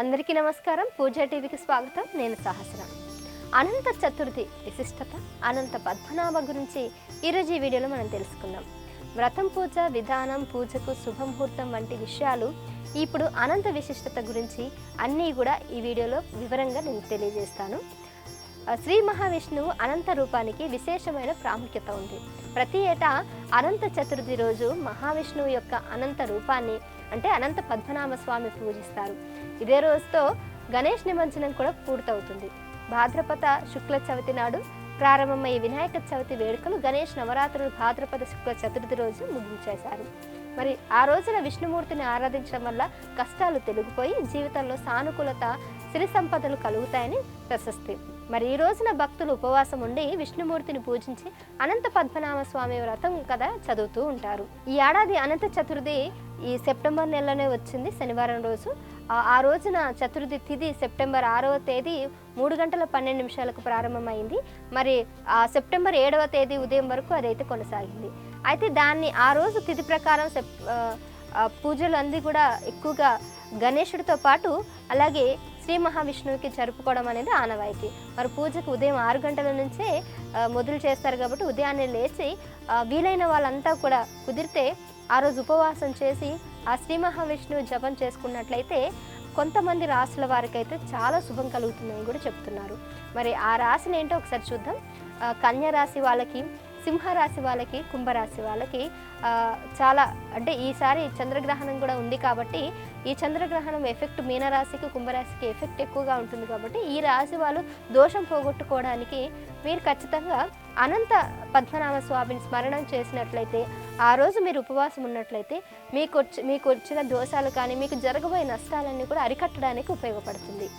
అందరికీ నమస్కారం. పూజా టీవీకి స్వాగతం. నేను సహస్ర. అనంత చతుర్థి విశిష్టత అనంత పద్మనాభ గురించి ఈరోజు ఈ వీడియోలో మనం తెలుసుకుందాం. వ్రతం పూజ విధానం పూజకు శుభముహూర్తం వంటి విషయాలు ఇప్పుడు అనంత విశిష్టత గురించి అన్నీ కూడా ఈ వీడియోలో వివరంగా నేను తెలియజేస్తాను. శ్రీ మహావిష్ణువు అనంత రూపానికి విశేషమైన ప్రాముఖ్యత ఉంది. ప్రతి ఏటా అనంత చతుర్థి రోజు మహావిష్ణువు యొక్క అనంత రూపాన్ని అంటే అనంత పద్మనాభ స్వామి పూజిస్తారు. ఇదే రోజుతో గణేష్ నిమజ్జనం కూడా పూర్తవుతుంది. భాద్రపద శుక్ల చవితి నాడు ప్రారంభమయ్యే వినాయక చవితి వేడుకలు గణేష్ నవరాత్రులు భాద్రపద శుక్ల చతుర్థి రోజు ముగించేశారు. మరి ఆ రోజున విష్ణుమూర్తిని ఆరాధించడం వల్ల కష్టాలు తొలగిపోయి జీవితంలో సానుకూలత సిరి సంపదలు కలుగుతాయని ప్రశస్తి. మరి ఈ రోజున భక్తులు ఉపవాసం ఉండి విష్ణుమూర్తిని పూజించి అనంత పద్మనాభ స్వామి వ్రతం కదా చదువుతూ ఉంటారు. ఈ ఏడాది అనంత చతుర్థి ఈ సెప్టెంబర్ నెలలోనే వచ్చింది శనివారం రోజు. ఆ- రోజున చతుర్థి తిథి సెప్టెంబర్ ఆరవ తేదీ మూడు గంటల పన్నెండు నిమిషాలకు ప్రారంభమైంది. మరి ఆ సెప్టెంబర్ ఏడవ తేదీ ఉదయం వరకు అదైతే కొనసాగింది. అయితే దాన్ని ఆ రోజు తిథి ప్రకారం సెప్ పూజలు అన్నీ కూడా ఎక్కువగా గణేశుడితో పాటు అలాగే శ్రీ మహావిష్ణువుకి జరుపుకోవడం అనేది ఆనవాయితీ. మరి పూజకు ఉదయం ఆరు గంటల నుంచే మొదలు చేస్తారు కాబట్టి ఉదయాన్నే లేచి వీలైన వాళ్ళంతా కూడా కుదిరితే ఆ రోజు ఉపవాసం చేసి ఆ శ్రీ మహావిష్ణువు జపం చేసుకున్నట్లయితే కొంతమంది రాసుల వారికైతే చాలా శుభం కలుగుతుందని కూడా చెప్తున్నారు. మరి ఆ రాశిని ఏంటో ఒకసారి చూద్దాం. కన్యా రాశి వాళ్ళకి సింహరాశి వాళ్ళకి కుంభరాశి వాళ్ళకి చాలా అంటే ఈసారి చంద్రగ్రహణం కూడా ఉంది కాబట్టి ఈ చంద్రగ్రహణం ఎఫెక్ట్ మీనరాశికి కుంభరాశికి ఎఫెక్ట్ ఎక్కువగా ఉంటుంది కాబట్టి ఈ రాశి వాళ్ళు దోషం పోగొట్టుకోవడానికి మీరు ఖచ్చితంగా అనంత పద్మనాభ స్వామిని స్మరణం చేసినట్లయితే ఆ రోజు మీరు ఉపవాసం ఉన్నట్లయితే మీకు వచ్చి మీకు వచ్చిన దోషాలు కానీ మీకు జరగబోయే నష్టాలన్నీ కూడా అరికట్టడానికి ఉపయోగపడుతుంది.